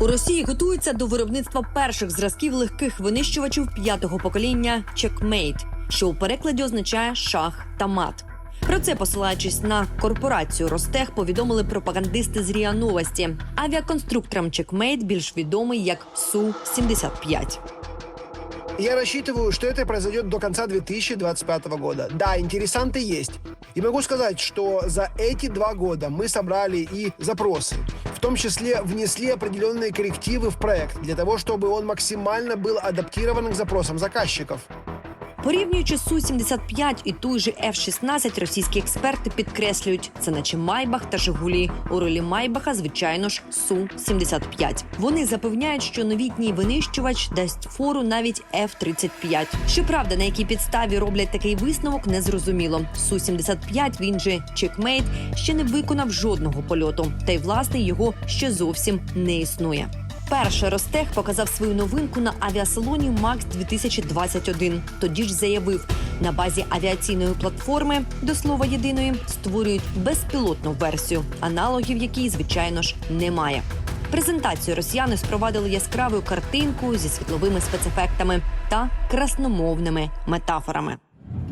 У Росії готуються до виробництва перших зразків легких винищувачів п'ятого покоління Checkmate, що у перекладі означає шах та мат. Про це, посилаючись на корпорацію Ростех, повідомили пропагандисти з РІА Новості. Авіаконструкторам Checkmate більш відомий як су 75 Я рассчитываю, что это произойдет до конца 2025 года. Да, интересанты есть. И могу сказать, что за эти два года мы собрали и запросы. В том числе внесли определенные коррективы в проект для того, чтобы он максимально был адаптирован к запросам заказчиков. Порівнюючи су 75 і той же F-16, російські експерти підкреслюють, це наче Майбах та Жигулі. У ролі Майбаха, звичайно ж, су 75 Вони запевняють, що новітній винищувач дасть фору навіть F-35. Щоправда, на якій підставі роблять такий висновок, не зрозуміло. Су 75 він же Чекмейт, ще не виконав жодного польоту, та й власне його ще зовсім не існує. Перше Ростех показав свою новинку на авіасалоні Макс 2021 Тоді ж заявив, на базі авіаційної платформи, до слова єдиної, створюють безпілотну версію, аналогів якій, звичайно ж, немає. Презентацію росіяни спровадили яскравою картинкою зі світловими спецефектами та красномовними метафорами.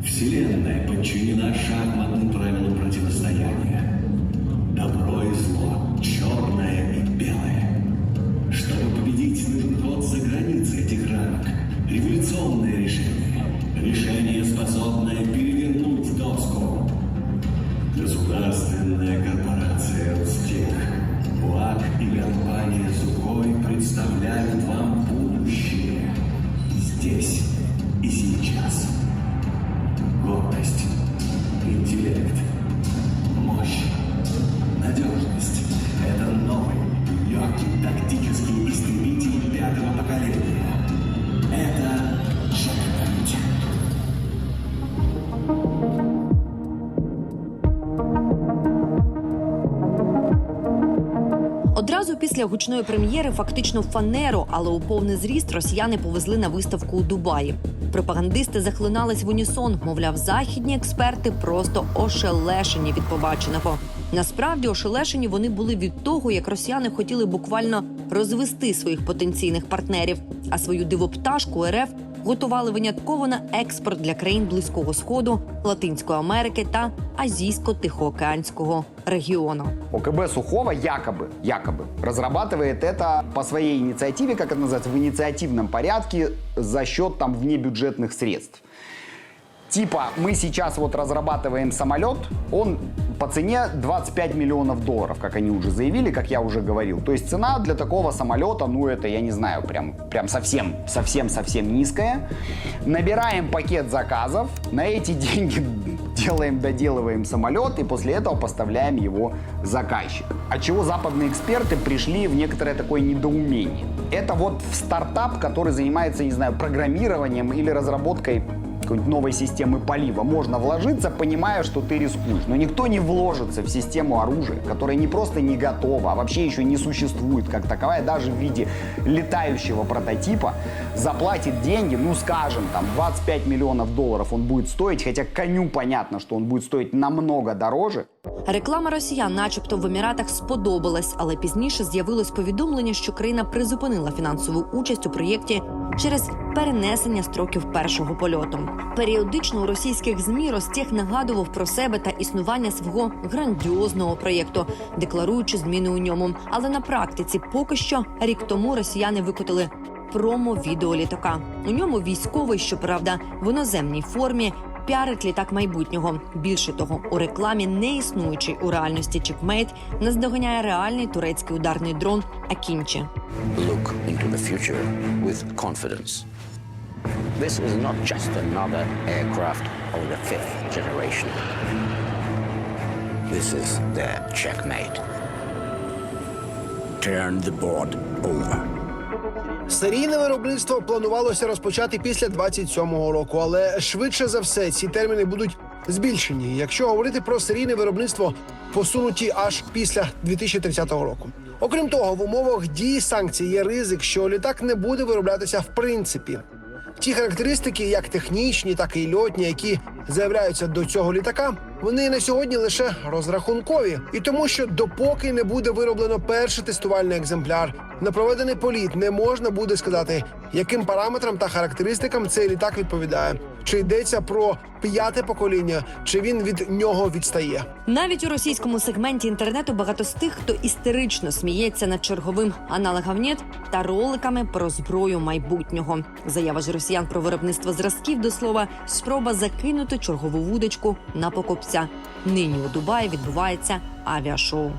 Вселенная подчинена шахматным правилам противостояния. Добро и зло, черное и белое. Чтобы победить, Одразу після гучної прем'єри, фактично фанеру, але у повний зріст росіяни повезли на виставку у Дубаї. Пропагандисти захлинались в унісон, мовляв, західні експерти просто ошелешені від побаченого. Насправді ошелешені вони були від того, як росіяни хотіли буквально розвести своїх потенційних партнерів, а свою дивопташку РФ готували винятково на експорт для країн Близького Сходу, Латинської Америки та Азійсько-Тихоокеанського регіону. ОКБ Сухого якобы, якобы разрабатывает это по своей инициативе, как это называется, в инициативном порядке за счет там внебюджетных средств. Типа, мы сейчас вот разрабатываем самолет, он по цене 25 миллионов долларов, как они уже заявили, как я уже говорил. То есть цена для такого самолета, ну это, я не знаю, прям, прям совсем, совсем, совсем низкая. Набираем пакет заказов, на эти деньги делаем, доделываем самолет и после этого поставляем его заказчику. От чего западные эксперты пришли в некоторое такое недоумение. Это вот стартап, который занимается, не знаю, программированием или разработкой какой-нибудь новой системы полива можно вложиться, понимая, что ты рискуешь. Но никто не вложится в систему оружия, которая не просто не готова, а вообще еще не существует как таковая, даже в виде летающего прототипа, заплатит деньги, ну скажем, там 25 миллионов долларов он будет стоить, хотя коню понятно, что он будет стоить намного дороже. Реклама росіян, начебто, в еміратах сподобалась, але пізніше з'явилось повідомлення, що країна призупинила фінансову участь у проєкті через перенесення строків першого польоту. Періодично у російських змі Ростех нагадував про себе та існування свого грандіозного проєкту, декларуючи зміни у ньому. Але на практиці поки що рік тому росіяни викотили промо-відео літака. У ньому військовий, щоправда, в іноземній формі. Піарить літак майбутнього. Більше того, у рекламі не існуючий у реальності чекмейт наздоганяє реальний турецький ударний дрон Акінчі. look into the future with confidence. This is not just another aircraft of the fifth generation. This is their checkmate. Turn the board over. Серійне виробництво планувалося розпочати після 27-го року, але швидше за все ці терміни будуть збільшені. Якщо говорити про серійне виробництво, посунуті аж після 2030 року. Окрім того, в умовах дії санкцій є ризик, що літак не буде вироблятися в принципі. Ті характеристики, як технічні, так і льотні, які заявляються до цього літака, вони на сьогодні лише розрахункові, і тому, що допоки не буде вироблено перший тестувальний екземпляр, на проведений політ не можна буде сказати, яким параметрам та характеристикам цей літак відповідає, чи йдеться про п'яте покоління, чи він від нього відстає. Навіть у російському сегменті інтернету багато з тих, хто істерично сміється над черговим аналогом «Нєт» та роликами про зброю майбутнього. Заява ж росіян про виробництво зразків до слова спроба закинути чергову вудочку на покупця. Нині у Дубаї відбувається авіашоу.